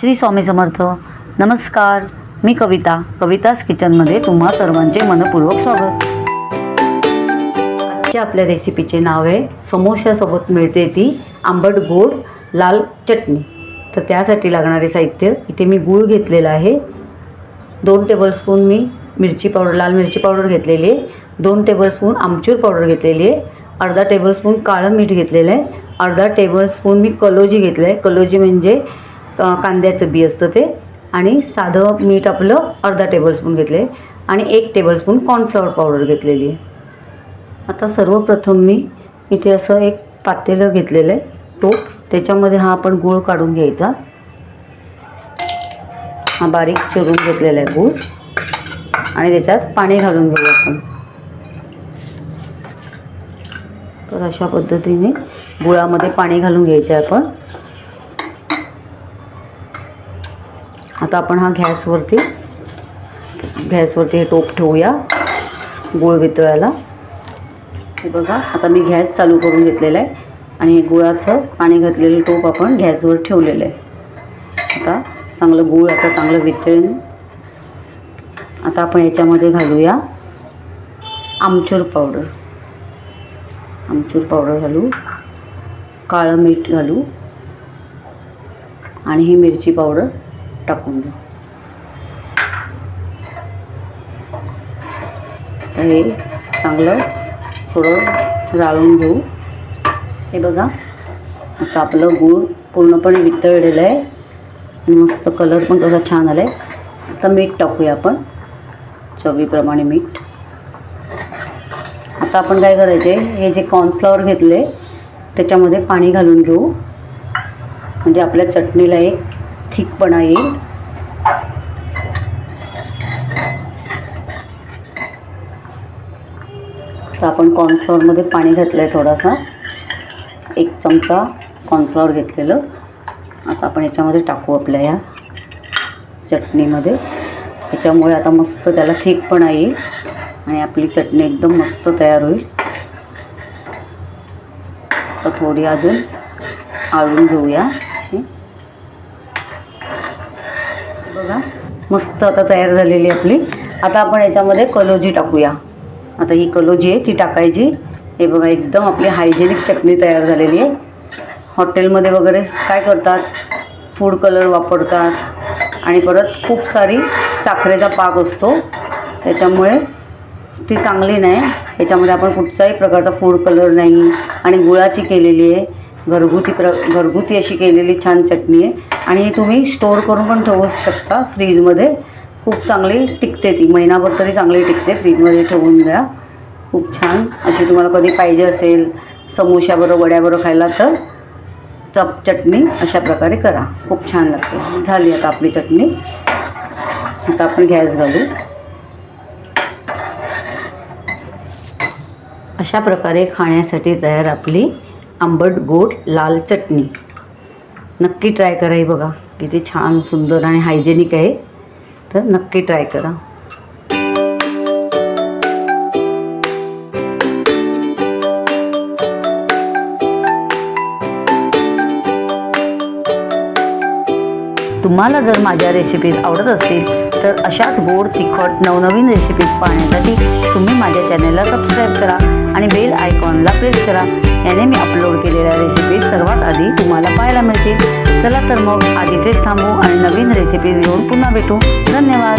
श्री स्वामी समर्थ. नमस्कार. मी कविता. कवितास किचनमध्ये तुम्हा सर्वांचे मनपूर्वक स्वागत. आजच्या आपल्या रेसिपीचे नाव आहे समोश्यासोबत मिळते ती आंबट गोड लाल चटणी. तर त्यासाठी लागणारे साहित्य इथे मी गूळ घेतलेला आहे. दोन टेबलस्पून मी मिरची पावडर लाल मिरची पावडर घेतलेली आहे. दोन टेबलस्पून आमचूर पावडर घेतलेली आहे. अर्धा टेबलस्पून काळं मीठ घेतलेलं आहे. अर्धा टेबलस्पून मी कलोजी घेतलं आहे. कलोजी म्हणजे कांद्याचं बी असतं ते. आणि साधं मीठ आपलं अर्धा टेबलस्पून घेतले. आहे आणि एक टेबलस्पून कॉर्नफ्लॉवर पावडर घेतलेली. आहे आता सर्वप्रथम मी इथे असं एक पातेलं घेतलेलं आहे. टोप त्याच्यामध्ये हा आपण गूळ काढून घ्यायचा. हा बारीक चिरून घेतलेला आहे गूळ. आणि त्याच्यात पाणी घालून घेऊ आपण. तर अशा पद्धतीने गुळामध्ये पाणी घालून घ्यायचं आहे आपण. आता आपण हा गॅसवरती गॅसवरती हे टोप ठेवूया गूळ वितळायला. हे बघा आता मी गॅस चालू करून घेतलेला आहे आणि गुळाचं पाणी घातलेलं टोप आपण गॅसवर ठेवलेलं आहे. आता चांगलं गूळ आता चांगलं वितळेल. आता आपण याच्यामध्ये घालूया आमचूर पावडर. आमचूर पावडर घालू काळं मीठ घालू आणि ही मिरची पावडर टाकून देऊ. हे चांगलं थोडं राळून घेऊ. हे बघा आता आपलं गूळ पूर्णपणे वितळलेलं आहे. आणि मस्त कलर पण तसा छान आला आहे आता मीठ टाकूया आपण चवीप्रमाणे मीठ. आता आपण काय करायचे हे जे कॉर्नफ्लॉवर घेतले त्याच्यामध्ये पाणी घालून घेऊ. म्हणजे आपल्या चटणीला एक थिकपणा येईल. तर आपण कॉर्नफ्लॉवरमध्ये पाणी घातलं आहे थोडासा. एक चमचा कॉर्नफ्लॉवर घेतलेलं. आता आपण याच्यामध्ये टाकू आपल्या या चटणीमध्ये. याच्यामुळे आता मस्त त्याला थिकपणा येईल आणि आपली चटणी एकदम मस्त तयार होईल. तर थोडी अजून आळून घेऊया अशी. बघा. मस्त आता तयार झालेली आपली. आता आपण याच्यामध्ये कलोजी टाकूया. आता ही कलोजी आहे ती टाकायची. हे बघा एकदम आपली हायजेनिक चटणी तयार झालेली आहे. हॉटेलमध्ये वगैरे काय करतात? फूड कलर वापरतात. आणि परत खूप सारी साखरेचा पाक असतो. त्याच्यामुळे ती चांगली नाही. याच्यामध्ये आपण कुठचाही प्रकारचा फूड कलर नाही. आणि गुळाची केलेली आहे. घरगुती प्र घरगुती अशी केलेली छान चटणी आहे. आणि ही तुम्ही स्टोअर करून पण ठेवू शकता फ्रीजमध्ये खूप चांगली टिकते ती. महिनाभर तरी चांगली टिकते. फ्रीजमध्ये ठेवून द्या. खूप छान. अशी तुम्हाला कधी पाहिजे असेल समोश्याबरोबर वड्याबरोबर खायला तर चप चटणी अशा प्रकारे करा. खूप छान लागते. झाली आता आपली चटणी. आता आपण गॅस घालू. अशा प्रकारे खाण्यासाठी तयार आपली आंबट गोड लाल चटणी. नक्की ट्राय करा ही बघा. किती छान सुंदर आणि हायजेनिक आहे तर नक्की ट्राय करा. तुम्हाला जर माझ्या रेसिपीज आवडत असतील तर अशाच गोड तिखट नवनवीन रेसिपीज पाहण्यासाठी तुम्ही माझ्या चॅनलला सबस्क्राईब करा आणि बेल आयकॉनला प्रेस करा. याने मी अपलोड केलेल्या रेसिपीज सर्वात आधी तुम्हाला पाहायला मिळतील. चला तर मग आज थांबू आणि नवीन रेसिपीज घेऊन पुन्हा भेटू. धन्यवाद.